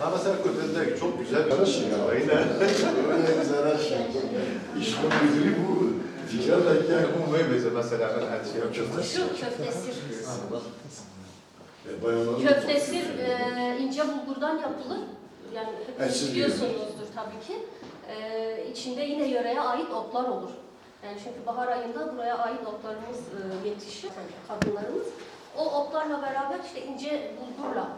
Ha mesela Kudret'te çok güzel bir şey ya. Aynen. Öyle güzel her şey. İşte müdürü bu. Ticaret yani. Bu böyle mesela ben her şeyi yapıyorum. Şu köftesir. E, bayanların- Köftesir e, ince bulgurdan yapılır. Yani hepiniz siz biliyorsunuzdur tabii ki. E, içinde yine yöreye ait otlar olur. Yani çünkü bahar ayında buraya ait otlarımız e, yetişir, kadınlarımız. O otlarla beraber işte ince bulgurla,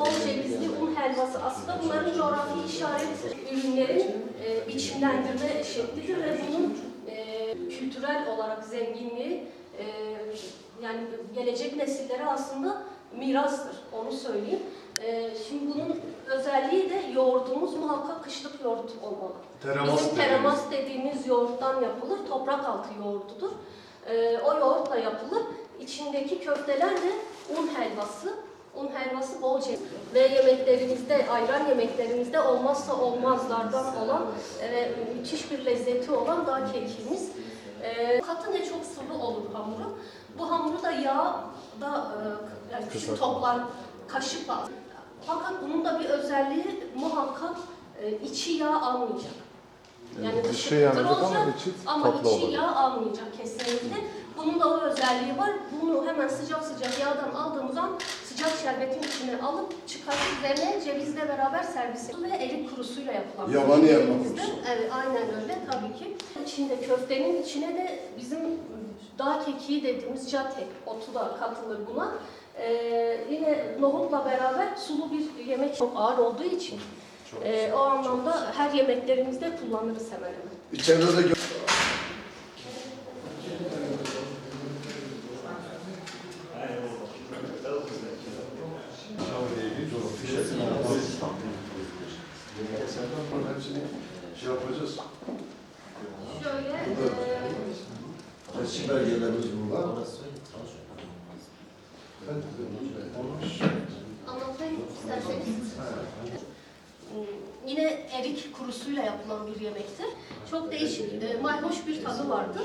bol cevizli un helvası aslında bunların coğrafi işaret ürünlerin e, biçimlendirme şeklidir ve bunun e, kültürel olarak zenginliği e, yani gelecek nesillere aslında mirastır, onu söyleyeyim. Ee, şimdi bunun özelliği de yoğurdumuz muhakkak kışlık yoğurt olmalı. Teremas Bizim teremas dediğimiz yoğurttan yapılır, toprak altı yoğurdudur. Ee, o yoğurtla yapılır. İçindeki köfteler de un helvası. Un helvası bol ceviz. Ve yemeklerimizde, ayran yemeklerimizde olmazsa olmazlardan olan ve müthiş bir lezzeti olan dağ kekimiz. Ee, katı ne çok sıvı olur hamuru. Bu hamuru da yağ da e, yani küçük toplar kaşıkla. Fakat bunun da bir özelliği muhakkak e, içi yağ almayacak. Yani dışı dışı yanacak ama içi ama tatlı içi olacak. yağ almayacak kesinlikle. Bunun da o özelliği var. Bunu hemen sıcak sıcak yağdan aldığımız an sıcak şerbetin içine alıp çıkartıp üzerine cevizle beraber servis ediyoruz. Ve erik kurusuyla yapılan. Yabani elma yemeğimizdir. kurusu. Evet aynen öyle tabii ki. İçinde köftenin içine de bizim dağ kekiği dediğimiz jatek otu da katılır buna. Ee, yine nohutla beraber sulu bir yemek çok ağır olduğu için e, o anlamda her yemeklerimizde kullanırız hemen hemen. İçeride de gö- Bunların hepsini şey yapacağız. Şöyle e, Resim belgelerimiz burada. anlatayım isterseniz. Hmm, Yine erik kurusuyla yapılan bir yemektir. Çok değişik, e, mayhoş bir tadı vardır.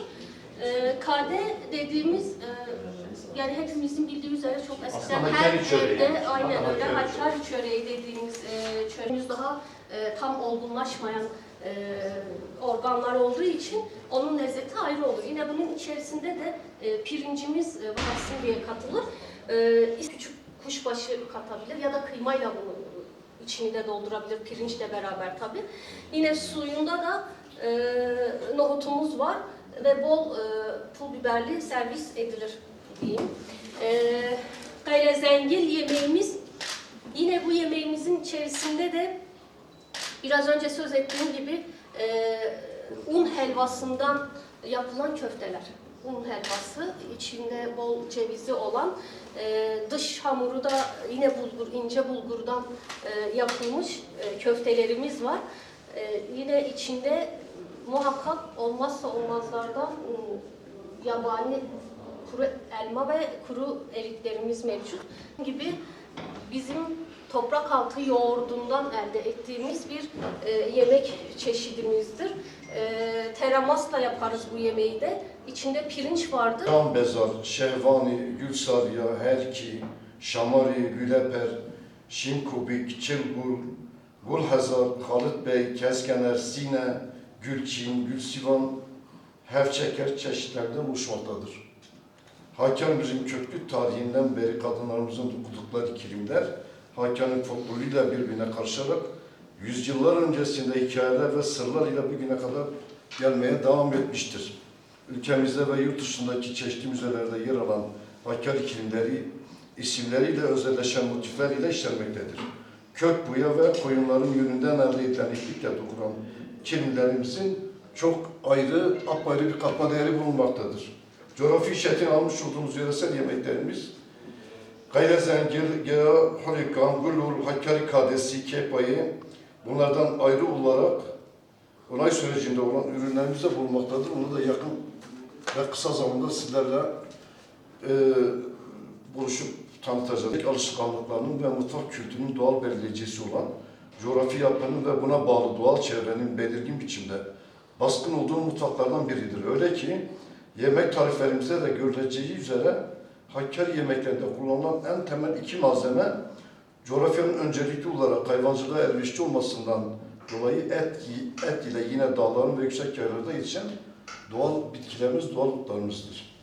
E, kade dediğimiz, e, yani hepimizin bildiği üzere çok eskiden Aslında her Hakkari çöreği. evde, aynen öyle, Hakkari çöreği dediğimiz e, çöreğimiz daha e, tam olgunlaşmayan e, organlar olduğu için onun lezzeti ayrı olur. Yine bunun içerisinde de e, pirincimiz e, baharsın diye katılır. E, küçük kuşbaşı katabilir ya da kıymayla bunu içini de doldurabilir pirinçle beraber tabi. Yine suyunda da e, nohutumuz var ve bol e, pul biberli servis edilir diyeyim. E, gayle zengil yemeğimiz yine bu yemeğimizin içerisinde de biraz önce söz ettiğim gibi e, un helvasından yapılan köfteler. Un helvası, içinde bol cevizi olan, e, dış hamuru da yine bulgur, ince bulgurdan e, yapılmış e, köftelerimiz var. E, yine içinde muhakkak olmazsa olmazlardan yabani kuru elma ve kuru eriklerimiz mevcut gibi bizim toprak altı yoğurdundan elde ettiğimiz bir e, yemek çeşidimizdir. E, teramasla yaparız bu yemeği de. İçinde pirinç vardır. Kan Bezar, Şehvani, Gülsariya, Herki, Şamari, Güleper, Şimkubik, Çılgul, Gulhazar, Halit Bey, Keskener, Sine, Gülçin, Gülsivan, Hevçeker çeşitlerinden oluşmaktadır. Hakanımızın köklü tarihinden beri kadınlarımızın okudukları kilimler, Hakan'ın folkloruyla birbirine karışarak yüzyıllar öncesinde hikayeler ve sırlar ile bugüne kadar gelmeye devam etmiştir. Ülkemizde ve yurt dışındaki çeşitli müzelerde yer alan Hakkari kilimleri isimleriyle özelleşen motifler ile işlenmektedir. Kök buya ve koyunların yönünden elde edilen iplikle dokunan kilimlerimizin çok ayrı, apayrı bir katma değeri bulunmaktadır. Coğrafi işletin almış olduğumuz yöresel yemeklerimiz Gayrezengil, Gea, Gulul, Hakkari Kadesi, Kepayı bunlardan ayrı olarak onay sürecinde olan ürünlerimiz de bulunmaktadır. Onu da yakın ve kısa zamanda sizlerle e, buluşup tanıtacağız. Alışkanlıklarının ve mutfak kültürünün doğal belirleyicisi olan coğrafi yapının ve buna bağlı doğal çevrenin belirgin biçimde baskın olduğu mutfaklardan biridir. Öyle ki yemek tariflerimizde de görüleceği üzere Hakkari yemeklerinde kullanılan en temel iki malzeme Coğrafyanın öncelikli olarak hayvancılığa elverişli olmasından dolayı et, et ile yine dağların ve yüksek yerlerde yetişen doğal bitkilerimiz, doğal otlarımızdır.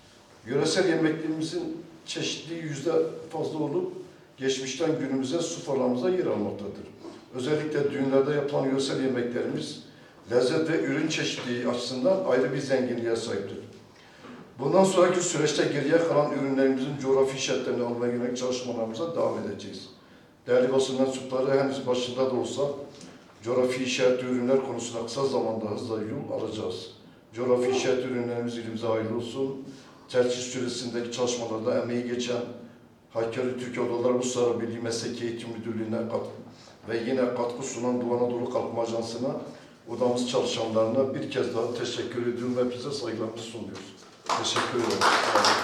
Yöresel yemeklerimizin çeşitliliği yüzde fazla olup geçmişten günümüze sofralarımıza yer almaktadır. Özellikle düğünlerde yapılan yöresel yemeklerimiz lezzet ve ürün çeşitliliği açısından ayrı bir zenginliğe sahiptir. Bundan sonraki süreçte geriye kalan ürünlerimizin coğrafi işaretlerini almaya yönelik çalışmalarımıza devam edeceğiz. Değerli basın mensupları henüz başında da olsa coğrafi işaretli ürünler konusunda kısa zamanda hızla yol alacağız. Coğrafi işaret ürünlerimiz ilimize hayırlı olsun. Tercih süresindeki çalışmalarda emeği geçen Hakkari Türkiye Odaları Uluslararası Birliği Meslek Eğitim Müdürlüğü'ne katkı ve yine katkı sunan Doğu Anadolu Kalkınma Ajansı'na odamız çalışanlarına bir kez daha teşekkür ediyorum ve hepinize saygılarımızı sunuyoruz. Teşekkür ederim.